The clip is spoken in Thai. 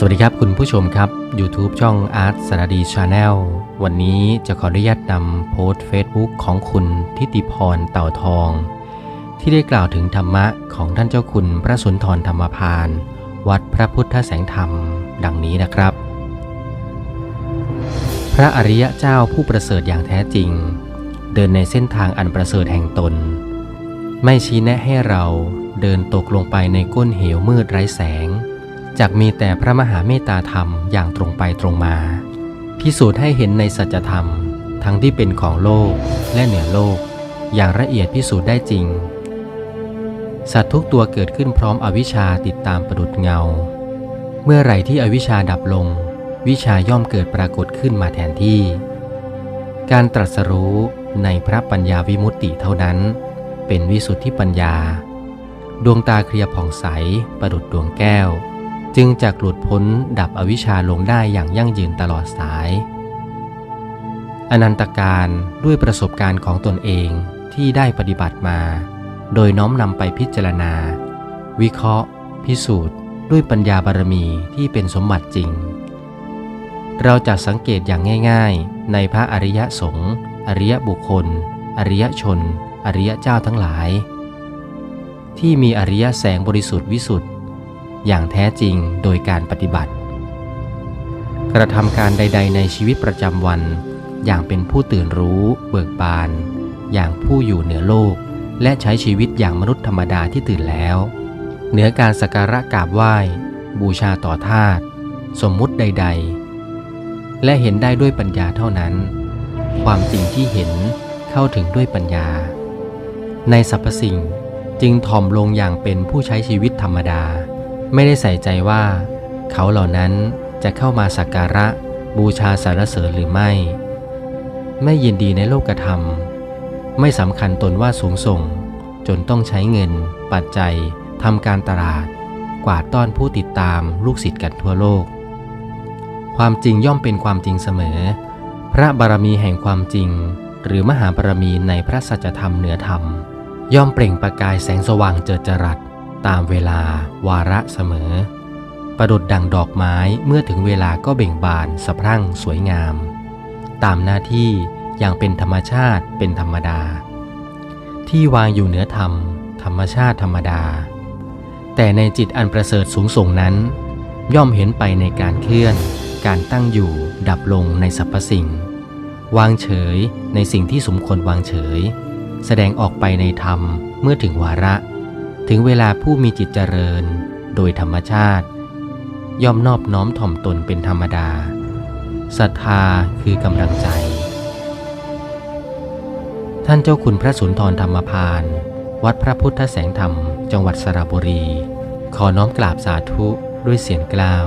สวัสดีครับคุณผู้ชมครับ YouTube ช่อง Art สารดี Channel วันนี้จะขออนุญาตนำโพสต์ Facebook ของคุณทิติพรเต่าทอง ที่ได้กล่าวถึงธรรมะของท่านเจ้าคุณพระสุนทรธรรมพาน วัดพระพุทธแสงธรรม ดังนี้นะครับ พระอริยเจ้าผู้ประเสริฐอย่างแท้จริง เดินในเส้นทางอันประเสริฐแห่งตน ไม่ชี้แนะให้เราเดินตกลงไปในก้นเหวมืดไร้แสง จากมีแต่พระมหาเมตตาธรรมอย่างตรงไปตรงมา พิสูจน์ให้เห็นในสัจธรรม ทั้งที่เป็นของโลกและเหนือโลก อย่างละเอียดพิสูจน์ได้จริง สัตว์ทุกตัวเกิดขึ้นพร้อมอวิชชาติดตามประดุดเงา เมื่อไหร่ที่อวิชชาดับลง วิชาย่อมเกิดปรากฏขึ้นมาแทนที่ การตรัสรู้ในพระปัญญาวิมุตติเท่านั้น เป็นวิสุทธิปัญญา ดวงตาเคลียร์ผ่องใสประดุดดวงแก้ว จึงจะหลุดพ้นดับอวิชชาลงได้อย่างยั่งยืนตลอดสาย อนันตการด้วยประสบการณ์ของตนเองที่ได้ปฏิบัติมา โดยน้อมนำไปพิจารณา วิเคราะห์ พิสูจน์ ด้วยปัญญาบารมีที่เป็นสมบัติจริง เราจะสังเกตอย่างง่าย ๆ ในพระอริยสงฆ์อริยบุคคล อริยชน อริยเจ้าทั้งหลาย ที่มีอริยแสงบริสุทธิ์วิสุทธิ์ อย่างแท้จริงโดยการปฏิบัติ กระทำการใด ๆ ในชีวิตประจำวัน อย่างเป็นผู้ตื่นรู้เบิกบาน อย่างผู้อยู่เหนือโลก และใช้ชีวิตอย่างมนุษย์ธรรมดาที่ตื่นแล้ว เหนือการสักการะกราบไหว้ บูชาต่อทาตุสมมุติใด ๆ และเห็นได้ด้วยปัญญาเท่านั้น ความจริงที่เห็นเข้าถึงด้วยปัญญา ในสรรพสิ่งจึงถ่อมลงอย่างเป็นผู้ใช้ชีวิตธรรมดา ไม่ได้ใส่ใจว่า เขาเหล่านั้นจะเข้ามาสักการะบูชาสารเสริญหรือไม่ ไม่ยินดีในโลกธรรม ไม่สำคัญตนว่าสูงส่ง จนต้องใช้เงิน ปัจจัยทำการตลาด กวาดต้อนผู้ติดตามลูกศิษย์กันทั่วโลก ความจริงย่อมเป็นความจริงเสมอ พระบารมีแห่งความจริง หรือมหาบารมีในพระสัจธรรมเหนือธรรม ย่อมเปล่งประกายแสงสว่างเจิดจรัส ตามเวลาวาระเสมอ ประดุดดังดอกไม้เมื่อถึงเวลาก็เบ่งบานสะพรั่งสวยงาม ตามหน้าที่อย่างเป็นธรรมชาติเป็นธรรมดา ที่วางอยู่เหนือธรรม ธรรมชาติธรรมดา แต่ในจิตอันประเสริฐสูงส่งนั้น ย่อมเห็นไปในการเคลื่อน การตั้งอยู่ดับลงในสรรพสิ่ง วางเฉยในสิ่งที่สมควรวางเฉย แสดงออกไปในธรรมเมื่อถึงวาระ ถึงเวลาผู้มีจิตเจริญ โดยธรรมชาติ ย่อมนอบน้อมถ่อมตนเป็นธรรมดาศรัทธาคือกำลังใจ ท่านเจ้าคุณพระสุนทรธรรมพาน วัดพระพุทธแสงธรรม จังหวัดสระบุรี ขอน้อมกราบสาธุด้วยเสียงกล่าว